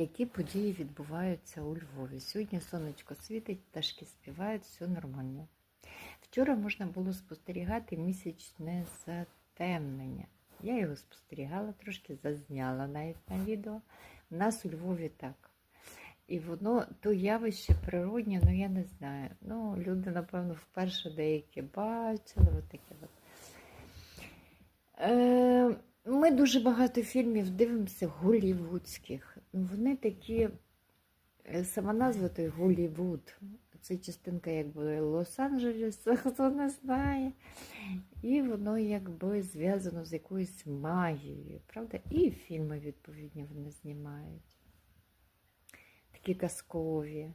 які події відбуваються у Львові. Сьогодні сонечко світить, пташки співають, все нормально. Вчора можна було спостерігати місячне затемнення. Я його спостерігала, трошки зазняла навіть на відео. У нас у Львові так. І воно то явище природнє, ну я не знаю. Ну, люди, напевно, вперше деякі бачили. От таке от. Е, ми дуже багато фільмів дивимося голівудських. Ну, Вони такі, е, сама назва той Голівуд. Це частинка якби Лос-Анджелеса, хто не знає. І воно якби зв'язано з якоюсь магією, правда? І фільми, відповідні, вони знімають. Такі казкові,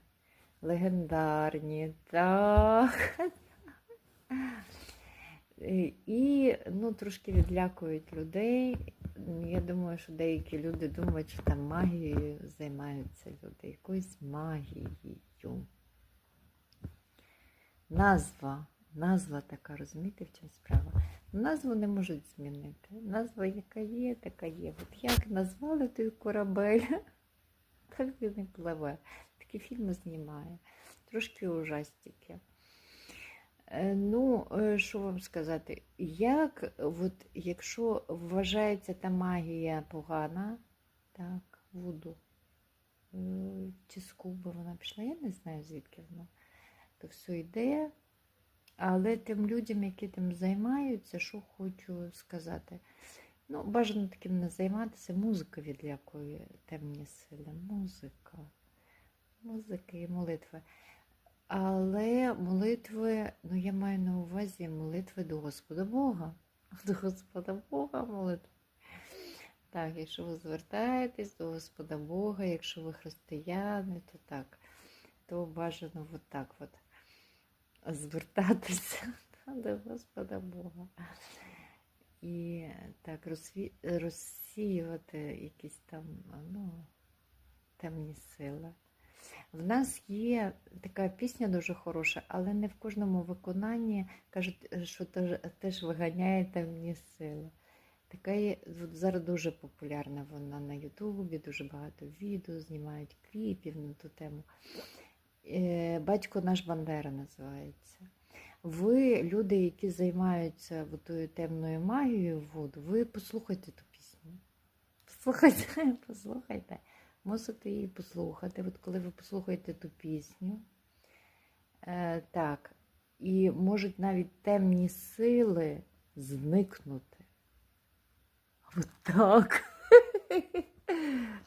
легендарні, так. І ну, трошки відлякують людей. Я думаю, що деякі люди думають, що там магією займаються люди, якоюсь магією. Назва, назва така, розумієте, в чому справа? Назву не можуть змінити. Назва, яка є, така є. От як назвали той корабель, так він і пливе. Такі фільми знімає. Трошки ужастики. Е, Ну, е, що вам сказати, як, от, якщо вважається та магія погана, так, вуду, е, чи з Куби вона пішла, я не знаю, звідки вона, то все йде. Але тим людям, які тим займаються, що хочу сказати, ну, бажано таким не займатися, музика відлякує темні сили, музика, музика і молитва. Але молитви, ну я маю на увазі молитви до Господа Бога. До Господа Бога молитви. Так, якщо ви звертаєтесь до Господа Бога, якщо ви християни, то так, то бажано от так от звертатися до Господа Бога. І так розсіювати якісь там ну, темні сили. В нас є така пісня дуже хороша, але не в кожному виконанні кажуть, що теж, теж виганяє темні сили. Така є, зараз дуже популярна вона на Ютубі, дуже багато відео, знімають кліпів на ту тему. Е, Батько наш Бандера називається. Ви, люди, які займаються тою темною магією воду, ви послухайте ту пісню. Послухайте, послухайте мусите її послухати. От коли ви послухаєте ту пісню, е, так, і можуть навіть темні сили зникнути. От так.